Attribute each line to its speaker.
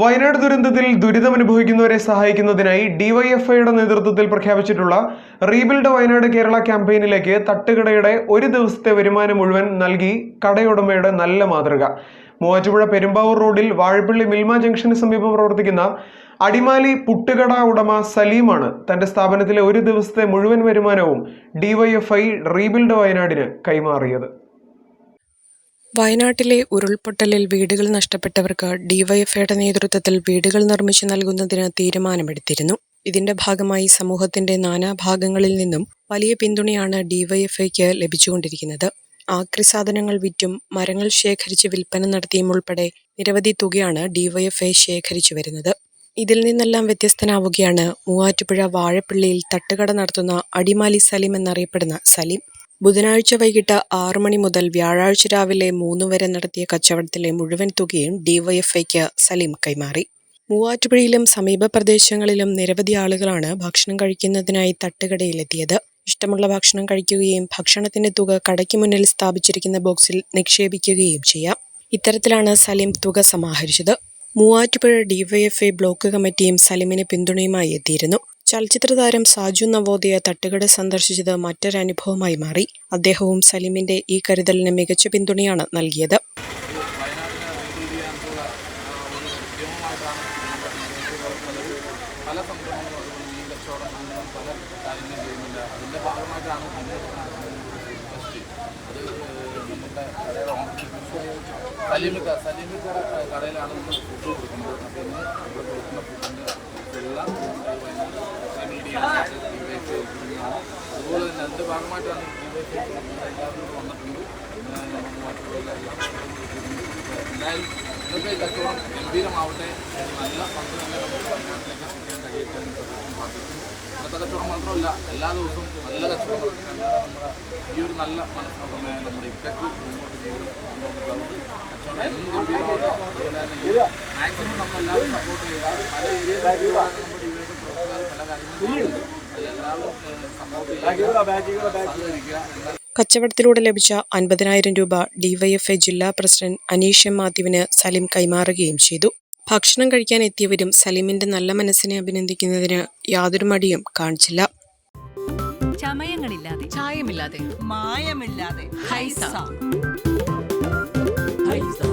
Speaker 1: Wayanad ദുരന്തത്തിൽ ദുരിതമനുഭവിക്കുന്നവരെ സഹായിക്കുന്നതിനായി ഡിവൈഎഫ്ഐയുടെ നേതൃത്വത്തിൽ പ്രഖ്യാപിച്ചിട്ടുള്ള റീബിൽഡ് വയനാട് കേരള ക്യാമ്പയിനിലേക്ക് തട്ടുകടയുടെ ഒരു ദിവസത്തെ വരുമാനം മുഴുവൻ നൽകി കടയുടമയുടെ നല്ല മാതൃക. മൂവാറ്റുപുഴ പെരുമ്പാവൂർ റോഡിൽ വാഴപ്പള്ളി മിൽമ ജംഗ്ഷന് സമീപം പ്രവർത്തിക്കുന്ന അടിമാലി പുട്ടുകട ഉടമ സലീമാണ് തന്റെ സ്ഥാപനത്തിലെ ഒരു ദിവസത്തെ മുഴുവൻ വരുമാനവും ഡിവൈഎഫ്ഐ റീബിൽഡ് വയനാടിന് കൈമാറിയത്.
Speaker 2: വയനാട്ടിലെ ഉരുൾപൊട്ടലിൽ വീടുകൾ നഷ്ടപ്പെട്ടവർക്ക് ഡിവൈഎഫ്ഐയുടെ നേതൃത്വത്തിൽ വീടുകൾ നിർമ്മിച്ചു നൽകുന്നതിന് തീരുമാനമെടുത്തിരുന്നു. ഇതിന്റെ ഭാഗമായി സമൂഹത്തിന്റെ നാനാഭാഗങ്ങളിൽ നിന്നും വലിയ പിന്തുണയാണ് ഡിവൈഎഫ്ഐക്ക് ലഭിച്ചുകൊണ്ടിരിക്കുന്നത്. ആക്രി സാധനങ്ങൾ വിറ്റും മരങ്ങൾ ശേഖരിച്ച് വിൽപ്പന നടത്തിയും ഉൾപ്പെടെ നിരവധി തുകയാണ് ഡിവൈഎഫ്ഐ ശേഖരിച്ചു വരുന്നത്. ഇതിൽ നിന്നെല്ലാം വ്യത്യസ്തനാവുകയാണ് മൂവാറ്റുപുഴ വാഴപ്പിള്ളിയിൽ തട്ടുകട നടത്തുന്ന അടിമാലി സലീം എന്നറിയപ്പെടുന്ന സലീം. ബുധനാഴ്ച വൈകിട്ട് ആറു മണി മുതൽ വ്യാഴാഴ്ച രാവിലെ മൂന്ന് വരെ നടത്തിയ കച്ചവടത്തിലെ മുഴുവൻ തുകയും ഡിവൈഎഫ്ഐക്ക് സലീം കൈമാറി. മൂവാറ്റുപുഴയിലും സമീപ പ്രദേശങ്ങളിലും നിരവധി ആളുകളാണ് ഭക്ഷണം കഴിക്കുന്നതിനായി തട്ടുകടയിലെത്തിയത്. ഇഷ്ടമുള്ള ഭക്ഷണം കഴിക്കുകയും ഭക്ഷണത്തിന്റെ തുക കടയ്ക്ക് മുന്നിൽ സ്ഥാപിച്ചിരിക്കുന്ന ബോക്സിൽ നിക്ഷേപിക്കുകയും ചെയ്യാം. ഇത്തരത്തിലാണ് സലീം തുക സമാഹരിച്ചത്. മൂവാറ്റുപുഴ ഡിവൈഎഫ്ഐ ബ്ലോക്ക് കമ്മിറ്റിയും സലീമിന് പിന്തുണയുമായി എത്തിയിരുന്നു. ചലച്ചിത്ര താരം സാജു നവോദയ തട്ടുകട സന്ദർശിച്ചത് മറ്റൊരനുഭവമായി മാറി. അദ്ദേഹവും സലീമിന്റെ ഈ കരുതലിന് മികച്ച പിന്തുണയാണ് നൽകിയത്.
Speaker 3: പല അത് നമ്മുടെ കടയിലാണ് നമ്മൾ ഫുഡ് കൊടുക്കുന്നത്. ഇന്ന് നമ്മൾ കൊടുക്കുന്ന ഫുഡിന്റെ എല്ലാം മീഡിയ അതുപോലെ തന്നെ അതിന്റെ ഭാഗമായിട്ടാണ് എല്ലാവരും വന്നിട്ടുണ്ട് എന്തായാലും ഇതൊക്കെ കച്ചവടം ഗംഭീരമാവട്ടെ നല്ല പങ്ക് തന്നെ നമുക്ക് വയനാട്ടിലേക്ക് എത്തിക്കാൻ കഴിയട്ടെ എന്ന് പ്രാർത്ഥിക്കുന്നു ഇന്നത്തെ കച്ചവടം മാത്രമല്ല എല്ലാ ദിവസവും നല്ല കച്ചവടം നടത്തി നമ്മുടെ ഈ ഒരു നല്ല മനസ്സിനൊക്കെ നമ്മുടെ ഇക്കക്ക് മുന്നോട്ട് ജീവിതം മുന്നോട്ട് കച്ചവടം എന്നും ഗംഭീരമാവട്ടെ മാക്സിമം നമ്മളെല്ലാവരും സപ്പോർട്ട് ചെയ്താൽ പല ഏരിയയിലും നമ്മുടെ ഇവരുടെ പ്രവർത്തകർ പല കാര്യങ്ങളും ചെയ്യുന്നുണ്ട് അതെല്ലാവരും സപ്പോർട്ട് ചെയ്യുക സഹകരിക്കുക എന്നാൽ
Speaker 2: കച്ചവടത്തിലൂടെ ലഭിച്ച അൻപതിനായിരം രൂപ ഡിവൈഎഫ്എ ജില്ലാ പ്രസിഡന്റ് അനീഷ് എം മാത്യുവിന് സലീം കൈമാറുകയും ചെയ്തു. ഭക്ഷണം കഴിക്കാൻ എത്തിയവരും സലീമിന്റെ നല്ല മനസ്സിനെ അഭിനന്ദിക്കുന്നതിന് യാതൊരു മടിയും കാണിച്ചില്ല.
Speaker 4: ചമയങ്ങളില്ലാതെ
Speaker 5: ചായമില്ലാതെ
Speaker 4: മായമില്ലാതെ
Speaker 5: ഹൈസ.
Speaker 4: ഹൈസ.